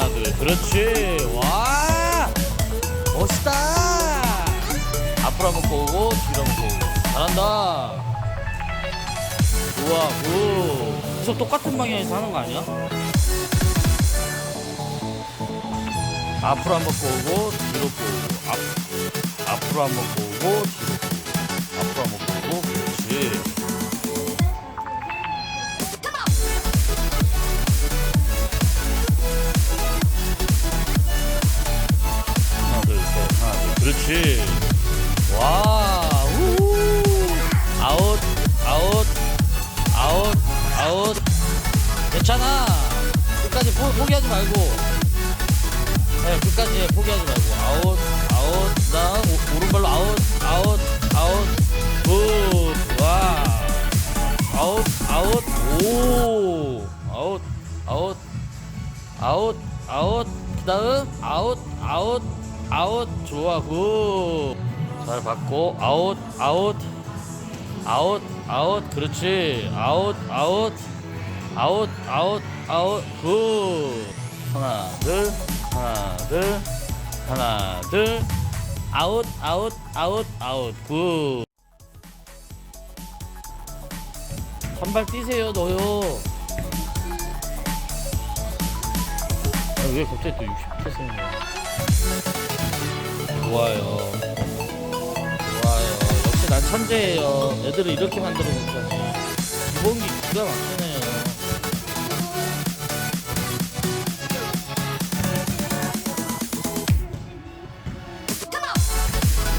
둘 그렇지. 와 멋있다. 앞으로 한번 꼬고 뒤로 한번 꼬고. 잘한다. 굿 계속 똑같은 방향에서 하는 거 아니야? 앞으로 한번 꼬고 뒤로 꼬고. 앞, 앞으로 한번 꼬고 뒤로 그렇지 와 우. 아웃 아웃 아웃 아웃. 괜찮아. 끝까지 포, 포기하지 말고. 네, 끝까지 해, 포기하지 말고. 아웃 아웃. 그다음 오- 오른발로 아웃 아웃 아웃. 굿 와. 아웃 아웃. 오. 아웃 아웃. 아웃 아웃. 그다음 아웃 아웃 아웃 좋아 굿잘 받고 아웃 아웃. 아웃 아웃 그렇지. 아웃 아웃. 아웃 아웃 아웃 굿 하나 둘 하나 둘 하나 둘. 아웃 아웃 아웃 아웃 굿 한발 뛰세요 너요. 아, 왜 갑자기 또 60대 쓰는 거야 좋아요. 좋아요. 역시 난 천재예요. 애들을 이렇게 만들어 놓다니 기본기 기가 막히네요.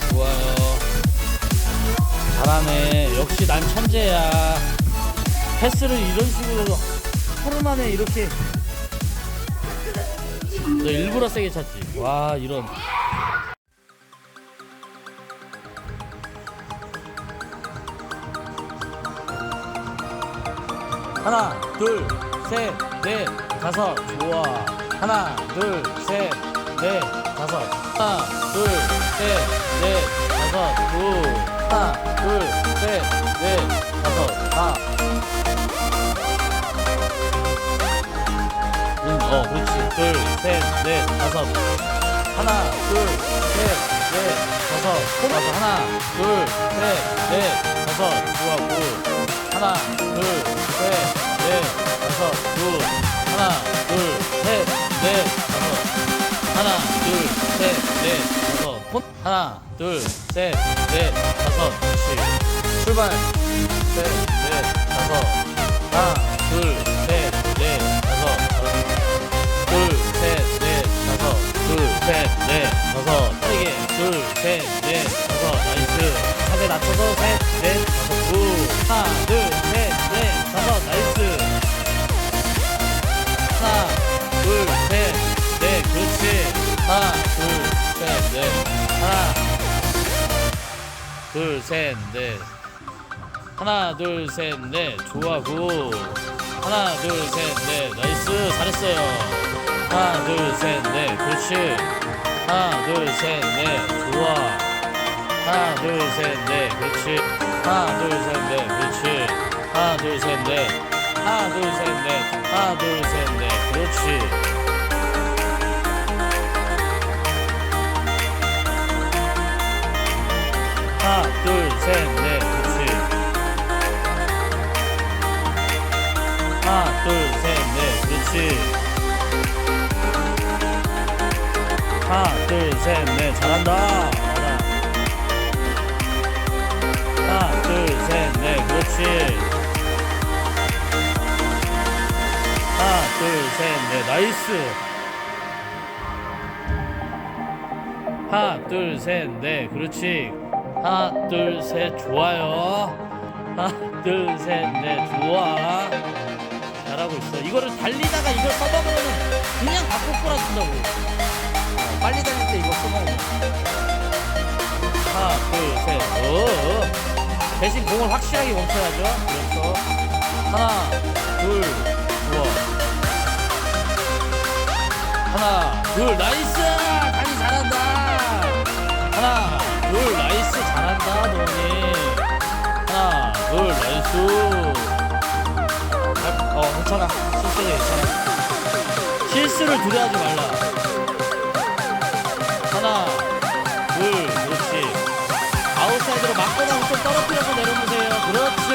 좋아요. 잘하네. 역시 난 천재야. 패스를 이런 식으로 하루 만에 이렇게 너 일부러 세게 찼지. 와 이런 하나 둘 셋 넷 다섯 좋아 하나 둘 셋 넷 다섯 하나 둘 셋 넷 다섯 굿 하나 둘 셋 넷 다섯 다 응, 어, 그렇지. 둘, 셋, 넷, 다섯. 하나, 둘, 셋, 넷, 다섯. 다섯. 하나, 둘, 셋, 넷, 다섯. 좋아, 굿. 하나, 둘, 셋, 넷, 다섯. 굿. 하나, 둘, 셋, 넷, 다섯. 하나, 둘, 셋, 넷, 다섯. 혼. 하나, 둘, 셋, 넷, 다섯. 그렇지. 출발. 셋, 넷, 다섯. 하나, 둘, 셋, 넷, 다섯. 둘, 셋, 넷, 다섯. 둘, 셋, 넷, 다섯. 둘, 셋, 넷. 하나, 둘, 셋, 넷. 좋아, 굿. 하나, 둘, 셋, 넷. 나이스. 잘했어요. 하나, 둘, 셋, 넷. 그렇지. 하나, 둘, 셋, 넷. 좋아. 하나, 둘, 셋, 넷. 그렇지. 하나, 둘, 셋, 넷. 그렇지. 하나, 둘, 셋, 넷. 하나, 둘, 셋, 넷. 하나, 둘, 셋, 넷. 그렇지. 하나, 둘, 셋, 넷. 그렇지. 하나, 둘, 셋, 넷. 잘한다. 하나, 둘, 셋, 넷. 그렇지. 하나, 둘, 셋, 넷. 나이스. 하나, 둘, 셋, 넷. 그렇지. 하나, 둘, 셋. 좋아요. 하나, 둘, 셋, 넷. 좋아. 잘하고 있어. 이거를 달리다가 이걸 써먹으면 그냥 다 꼬꾸라진다고. 어, 빨리 달릴 때 이거 써먹으면. 하나, 둘, 셋. 어. 대신 공을 확실하게 멈춰야죠. 그렇죠. 하나, 둘, 좋아. 하나, 둘, 나이스! 간이 잘한다! 하나, 둘, 나이스! 잘한다, 너니. 하나, 둘, 나이스! 어, 괜찮아. 실수도 괜찮아. 실수 푸시를 두려워하지 말라. 하나, 둘, 그렇지. 아웃사이드로 맞고 나서 좀 떨어뜨려서 내려보세요. 그렇지.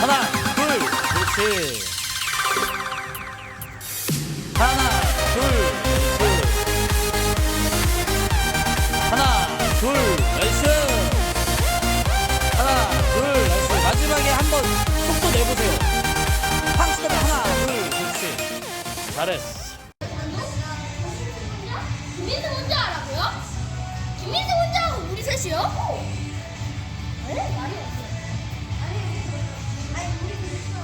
하나, 둘, 그렇지. 하나, 둘. 하나, 둘, 나이스. 하나, 둘, 나이스. 마지막에 한번 속도 내보세요. 잘했어. 김민수 혼자 하라고요? 김민수 혼자 하고 우리 셋이요? 에? 말이 없어. 아니, 우리 셋이요.